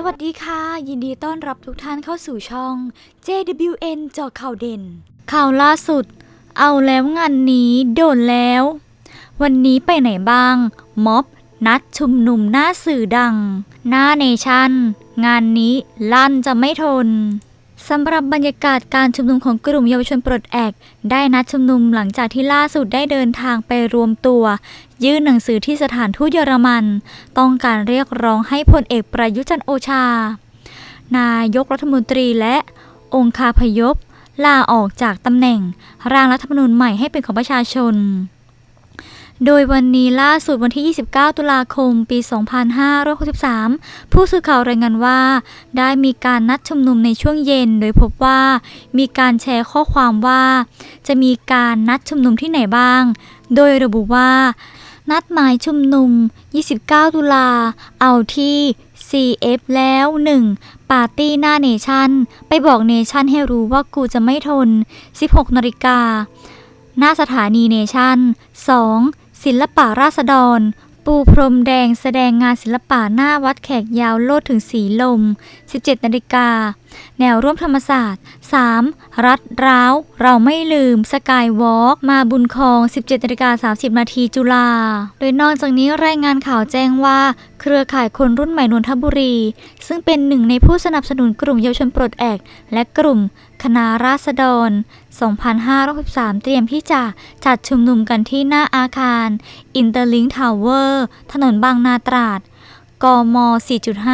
สวัสดีค่ะ ยินดีต้อนรับทุกท่านเข้าสู่ช่อง JWN เจาข่าวเด่น ข่าวล่าสุด เอาแล้วงานนี้โดนแล้ว วันนี้ไปไหนบ้าง ม็อบ นัดชุมนุมหน้าสื่อดัง หน้าเนชั่น งานนี้ลั่นจะไม่ทน สำหรับบรรยากาศการชุมนุมของกลุ่มเยาวชนปลดแอก ได้นัดชุมนุมหลังจากที่ล่าสุดได้เดินทางไปรวมตัว ยื่นหนังสือที่สถานทูตเยอรมัน ต้องการเรียกร้องให้พลเอกประยุจันโอชา นายกรัฐมนตรีและองคาพยพลาออกจากตำแหน่ง ร่างรัฐธรรมนูญใหม่ให้เป็นของประชาชน โดยวันนี้ล่าสุดวันที่ 29 ตุลาคม ปี 2563 ผู้สื่อข่าวรายงานว่า ได้มีการนัดชุมนุมในช่วงเย็น โดยพบว่ามีการแชร์ข้อความว่า จะมีการนัดชุมนุมที่ไหนบ้าง โดยระบุว่า นัดหมายชุมนุม 29 ตุลา เอาที่ CF แล้ว 1. ปาร์ตี้หน้าเนชั่น ไปบอกเนชั่นให้รู้ว่ากูจะไม่ทน 16นาฬิกาหน้าสถานีเนชั่น 2. ศิลปะราษฎร ปูพรมแดงแสดงงานศิลปะหน้าวัดแขกยาวโลดถึงสีลม 17นาฬิกาแนวร่วมธรรมศาสตร์ 3. รัดร้าว เราไม่ลืม สกายวอล์กมาบุญคอง 17นาฬิกา30 นาทีจุฬา โดยนอกจากนี้รายงานข่าวแจ้งว่า เครือข่ายคนรุ่นใหม่นนทบุรี ซึ่งเป็นหนึ่งในผู้สนับสนุนกลุ่มเยาวชนปลดแอก และกลุ่มคณะราษฎร 2563 เตรียมที่จะจัดชุมนุมกันที่หน้าอาคาร อินเตอร์ลิงทาวเวอร์ ถนนบางนาตราด กม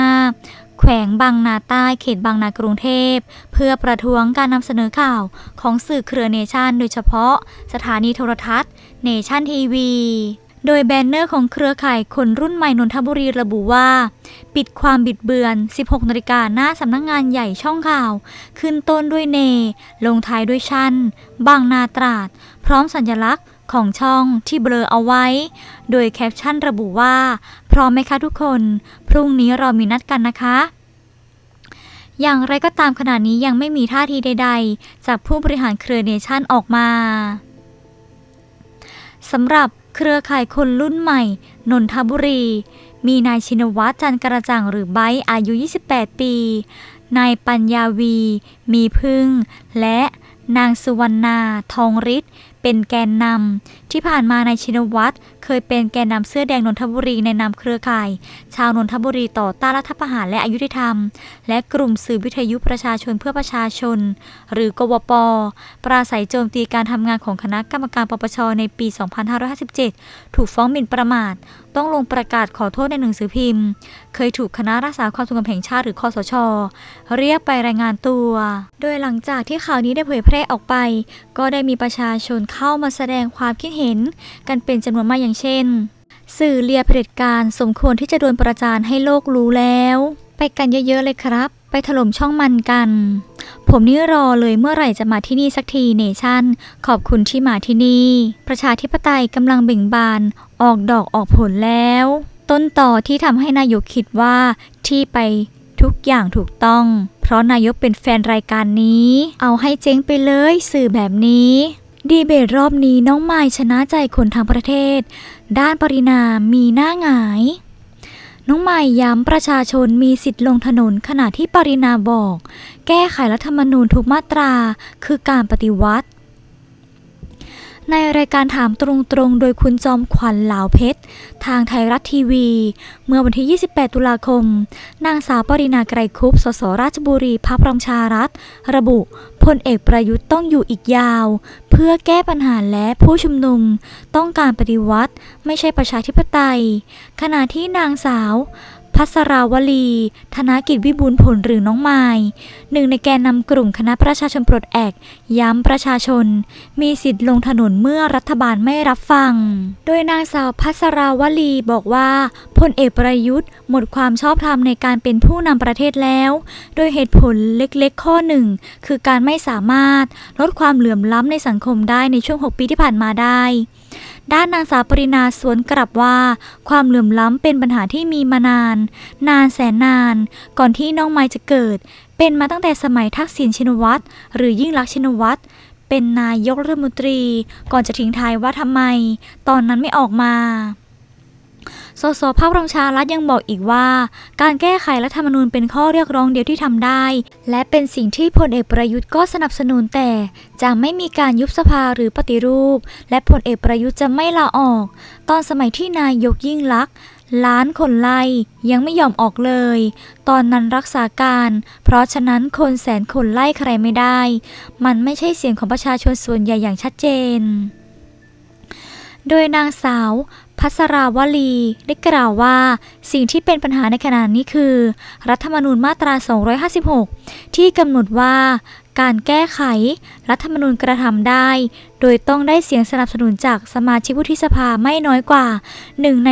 4.5 แขวงบางนาใต้เขตบางนากรุงเทพ เพื่อประท้วงการนำเสนอข่าวของสื่อเครือเนชั่นโดยเฉพาะสถานีโทรทัศน์เนชั่นทีวีโดยแบนเนอร์ของเครือข่ายคนรุ่นใหม่นนทบุรีระบุว่า ปิดความบิดเบือน 16 นาฬิกาหน้าสำนักงงานใหญ่ช่องข่าว ขึ้นต้นด้วยเน ลงท้ายด้วยชันบางนาตราด พร้อมสัญลักษณ์ ของช่องที่เบลอเอาไว้ โดยแคปชั่นระบุว่า พร้อมไหมคะทุกคน พรุ่งนี้เรามีนัดกันนะคะ อย่างไรก็ตามขณะนี้ยังไม่มีท่าทีใด ๆ จากผู้บริหารเครือเนชั่นออกมาสำหรับเครือข่ายคนรุ่นใหม่ นนทบุรี มีนายชินวัตรจันกระจ่างหรือไบอายุ 28 ปี นายปัญญาวี มีพึ่ง และนางสุวรรณา ทองฤทธิ์ เป็นแกนนำ ที่ผ่านมานายชินวัตรเคยเป็นแกนนำเสื้อแดงนนทบุรีในนามเครือข่าย ชาวนนทบุรีต่อต้านรัฐประหารและอายุติธรรม และกลุ่มสื่อวิทยุประชาชนเพื่อประชาชน หรือกวป ปราศัยโจมตีการทำงานของคณะกรรมการปปชในปี 2557 ถูกฟ้องหมิ่นประมาท ต้องลงประกาศขอโทษในหนังสือพิมพ์ เคยถูกคณะรักษาความสงบแห่งชาติหรือคอสช เรียกไปรายงานตัว โดยหลังจากที่ข่าวนี้ได้เผยแพร่ออกไป ก็ได้มีประชาชนเข้ามาแสดงความคิดเห็นกันเป็นจำนวนมากอย่างเช่น สื่อเลียเผด็จการสมควรที่จะโดนประจานให้โลกรู้แล้ว ไปกันเยอะๆเลยครับ ไปถล่มช่องมันกัน ผมนี่รอเลยเมื่อไหร่จะมาที่นี่สักทีเนชั่น ขอบคุณที่มาที่นี่ ประชาธิปไตยกำลังเบ่งบาน ออกดอกออกผลแล้ว ต้นต่อที่ทำให้นายกคิดว่าที่ไปทุกอย่างถูกต้อง เพราะนายกเป็นแฟนรายการนี้ เอาให้เจ๊งไปเลยสื่อแบบนี้ ดีเบตรอบนี้น้องไม้ชนะใจคนทั้งประเทศ ด้านปรินามีหน้าหงาย น้องใหม่ย้ำประชาชนมีสิทธิ์ลงถนนขณะที่ปรินาบอก แก้ไขรัฐธรรมนูญทุกมาตราคือการปฏิวัติ ในรายการถามตรงๆ โดยคุณจอมขวัญเหลาเพชร ทางไทยรัฐทีวี เมื่อวันที่ 28 ตุลาคม นางสาวปรินาไกรคุป สสราชบุรีพักประชารัฐ ระบุ พลเอกประยุทธ์ต้องอยู่อีกยาว เพื่อแก้ปัญหาและผู้ชุมนุม ต้องการปฏิวัติ ไม่ใช่ประชาธิปไตย ขณะที่นางสาว พัสราวลี ธนกิจวิบูลผลหรือน้องไม้หนึ่งในแกนนำกลุ่มคณะประชาชนปลดแอก ย้ำประชาชน มีสิทธิ์ลงถนนเมื่อรัฐบาลไม่รับฟัง โดยนางสาวพัสราวลีบอกว่าพลเอกประยุทธ์ หมดความชอบธรรมในการเป็นผู้นำประเทศแล้ว โดยเหตุผลเล็กๆ ข้อหนึ่งคือการไม่สามารถลดความเหลื่อมล้ำในสังคมได้ในช่วง 6 ปีที่ผ่านมาได้ ด้านนางสาวปรินาสวนกลับว่า ความเหลื่อมล้ำเป็นปัญหาที่มีมานาน นานแสนนาน ก่อนที่น้องไม้จะเกิด เป็นมาตั้งแต่สมัยทักษิณชินวัตรหรือยิ่งลักษณ์ชินวัตรเป็นนายกรัฐมนตรี ก่อนจะทิ้งท้ายว่าทำไม ตอนนั้นไม่ออกมา สสภาคประชารัฐยังบอกอีกว่า การแก้ไขรัฐธรรมนูญเป็นข้อเรียกร้องเดียวที่ทำได้ และเป็นสิ่งที่พลเอกประยุทธ์ก็สนับสนุนแต่ จะไม่มีการยุบสภาหรือปฏิรูป และพลเอกประยุทธ์จะไม่ลาออก ตอนสมัยที่นายกยิ่งลักษณ์ล้านคนไล่ยังไม่ยอมออกเลย ตอนนั้นรักษาการ เพราะฉะนั้นคนแสนคนไล่ใครไม่ได้ มันไม่ใช่เสียงของประชาชนส่วนใหญ่อย่างชัดเจนโดยนางสาว พัสราวลีได้กล่าวว่า สิ่งที่เป็นปัญหาในขณะนี้คือ รัฐธรรมนูญมาตรา 256 ที่กำหนดว่า การแก้ไข รัฐธรรมนูญกระทำได้ โดยต้องได้เสียงสนับสนุนจากสมาชิกวุฒิสภาไม่น้อยกว่า 1 ใน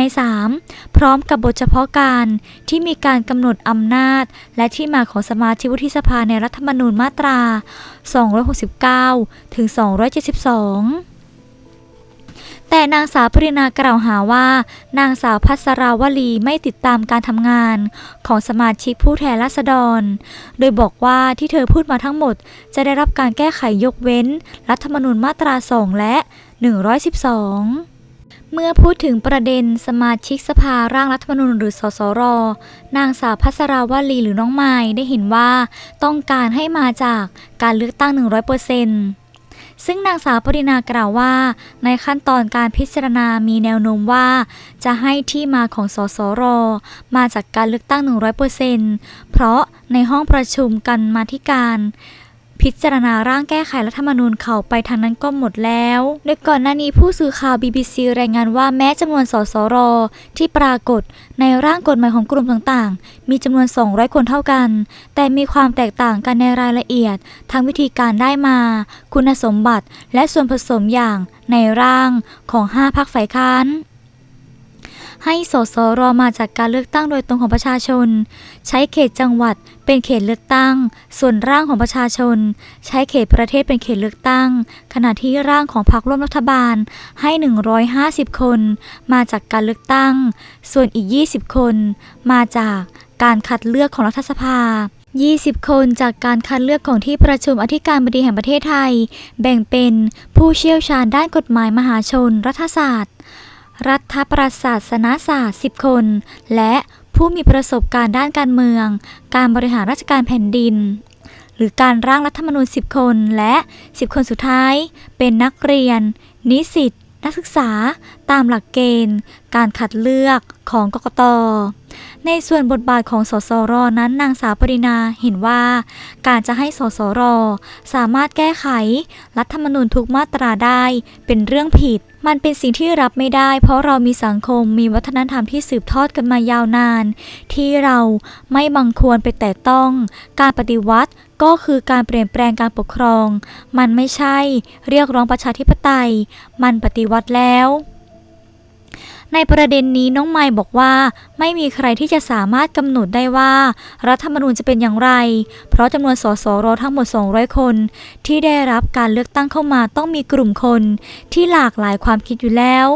3 พร้อมกับบทเฉพาะการที่มีการกำหนดอำนาจ และที่มาของสมาชิกวุฒิสภาในรัฐธรรมนูญมาตรา 269 ถึง 272 แต่นางสาวปรินากล่าวหาว่า นางสาวพัสราวลีไม่ติดตามการทำงาน ของสมาชิกผู้แทนราษฎร โดยบอกว่าที่เธอพูดมาทั้งหมด จะได้รับการแก้ไขยกเว้น รัฐธรรมนูญมาตรา2และ 112เมื่อพูดถึงประเด็นสมาชิกสภาร่างรัฐธรรมนูญหรือสสร นางสาวพัสราวลีหรือน้องไม้ได้เห็นว่า ต้องการให้มาจากการเลือกตั้ง 100% ซึ่งนางสาวปรินากล่าวว่า ในขั้นตอนการพิจารณามีแนวโน้มว่า จะให้ที่มาของสสร มาจากการเลือกตั้ง 100%เพราะในห้องประชุมกันมาธิการ พิจารณาร่างแก้ไขรัฐธรรมนูญเข้าไปทางนั้นก็หมดแล้ว โดยก่อนหน้านี้ผู้สื่อข่าว BBC รายงานว่าแม้จำนวนสสร ที่ปรากฏในร่างกฎหมายของกลุ่มต่างๆ มีจำนวน 200 คนเท่ากัน แต่มีความแตกต่างกันในรายละเอียด ทั้งวิธีการได้มา คุณสมบัติ และส่วนผสมอย่างในร่างของ 5พรรคฝ่ายค้าน ให้สสรมาจากการเลือกตั้งโดยตรงของประชาชน ใช้เขตจังหวัดเป็นเขตเลือกตั้ง ส่วนร่างของประชาชน ใช้เขตประเทศเป็นเขตเลือกตั้ง ขณะที่ร่างของพรรคร่วมรัฐบาลให้ 150 คน มาจากการเลือกตั้ง ส่วนอีก 20 คน มาจากการคัดเลือกของรัฐสภา20 คนจากการคัดเลือกของที่ประชุมอธิการบดีแห่งประเทศไทย แบ่งเป็นผู้เชี่ยวชาญด้านกฎหมายมหาชน รัฐศาสตร์ รัฐประศาสนศาสตร์ 10 คน และผู้มีประสบการณ์ด้านการเมือง การบริหารราชการแผ่นดิน หรือการร่างรัฐธรรมนูญ 10 คน และ 10 คนสุดท้าย เป็นนักเรียน นิสิต นักศึกษา ตามหลักเกณฑ์ การคัดเลือกของกกต ในส่วนบทบาทของสสรนั้นนางสาวปรินาเห็นว่า การจะให้สสรสามารถแก้ไข รัฐธรรมนูญทุกมาตราได้เป็นเรื่องผิด มันเป็นสิ่งที่รับไม่ได้ เพราะเรามีสังคมมีวัฒนธรรมที่สืบทอดกันมายาวนาน ที่เราไม่บังควรไปแต่ต้อง การปฏิวัติก็คือการเปลี่ยนแปลงการปกครอง มันไม่ใช่ เรียกร้องประชาธิปไตย มันปฏิวัติแล้ว ในประเด็นนี้น้องไมค์บอกว่า ไม่มีใครที่จะสามารถกำหนดได้ว่า รัฐธรรมนูญจะเป็นอย่างไร เพราะจำนวนสสรทั้งหมด 200 คน ที่ได้รับการเลือกตั้งเข้ามาต้องมีกลุ่มคน ที่หลากหลายความคิดอยู่แล้ว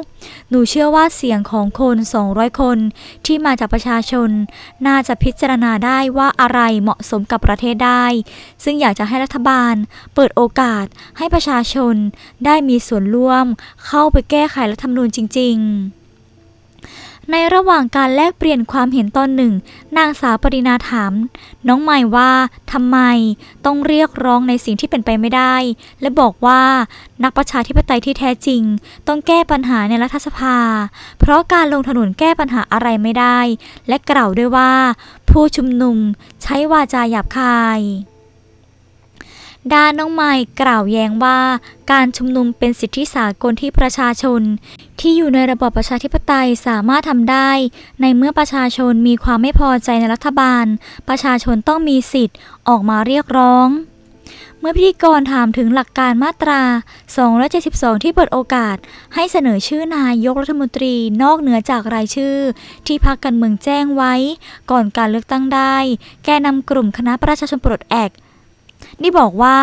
หนูเชื่อว่าเสียงของคน 200 คน ที่มาจากประชาชน น่าจะพิจารณาได้ว่าอะไรเหมาะสมกับประเทศได้ ซึ่งอยากจะให้รัฐบาล เปิดโอกาสให้ประชาชน ได้มีส่วนร่วม เข้าไปแก้ไขรัฐธรรมนูญจริง ๆ ในระหว่างการแลกเปลี่ยนความเห็นตอนหนึ่ง นางสาวปรินาถาม น้องใหม่ว่าทำไมต้องเรียกร้องในสิ่งที่เป็นไปไม่ได้ และบอกว่านักประชาธิปไตยที่แท้จริง ต้องแก้ปัญหาในรัฐสภา เพราะการลงถนนแก้ปัญหาอะไรไม่ได้ และกล่าวด้วยว่า ผู้ชุมนุมใช้วาจาหยาบคาย ด้านน้องไม้กล่าวแย้งว่า การชุมนุมเป็นสิทธิสากลที่ประชาชน ที่อยู่ในระบอบประชาธิปไตยสามารถทำได้ ในเมื่อประชาชนมีความไม่พอใจในรัฐบาล ประชาชนต้องมีสิทธิ์ออกมาเรียกร้อง เมื่อพิธีกรถามถึงหลักการมาตรา 272 ที่เปิดโอกาส ให้เสนอชื่อนายกรัฐมนตรีนอกเหนือจากรายชื่อ ที่พรรคการเมืองแจ้งไว้ ก่อนการเลือกตั้งได้ แกนำกลุ่มคณะประชาชนปลดแอก นี่บอกว่า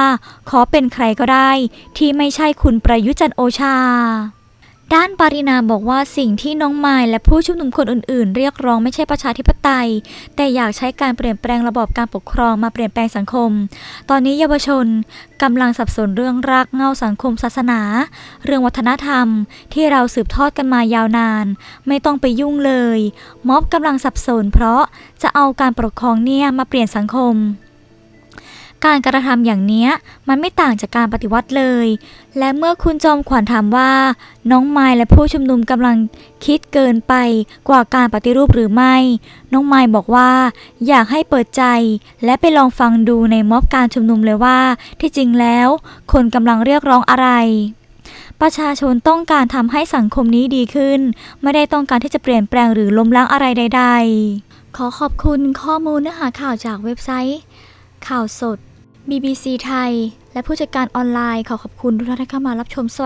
ขอเป็นใครก็ได้ ที่ไม่ใช่คุณประยุจันโอชา ด้านปารินาบอกว่าสิ่งที่น้องไมายและผู้ชุมนุมคนอื่น ๆ เรียกร้องไม่ใช่ประชาธิปไตย แต่อยากใช้การเปลี่ยนแปลงระบอบการปกครองมาเปลี่ยนแปลงสังคม ตอนนี้เยาวชนกำลังสับสนเรื่องรากเหง้าสังคมศาสนา เรื่องวัฒนธรรมที่เราสืบทอดกันมายาวนาน ไม่ต้องไปยุ่งเลย ม็อบกำลังสับสนเพราะจะเอาการปกครองเนี่ยมาเปลี่ยนสังคม การกระทำอย่างเนี้ยมันไม่ต่างจากการปฏิวัติเลย และเมื่อคุณจอมขวัญถามว่า น้องไม้และผู้ชุมนุมกำลังคิดเกินไปกว่าการปฏิรูปหรือไม่ น้องไม้บอกว่า อยากให้เปิดใจ และไปลองฟังดูในม็อบการชุมนุมเลยว่า ที่จริงแล้ว คนกำลังเรียกร้องอะไรประชาชนต้องการทำให้สังคมนี้ดีขึ้น ไม่ได้ต้องการที่จะเปลี่ยนแปลงหรือล้มล้างอะไรใด ๆ ขอขอบคุณข้อมูลเนื้อหาข่าวจากเว็บไซต์ ข่าวสด BBC ไทย และผู้จัดการออนไลน์ขอขอบคุณทุกท่านที่เข้ามารับชมสวัสดี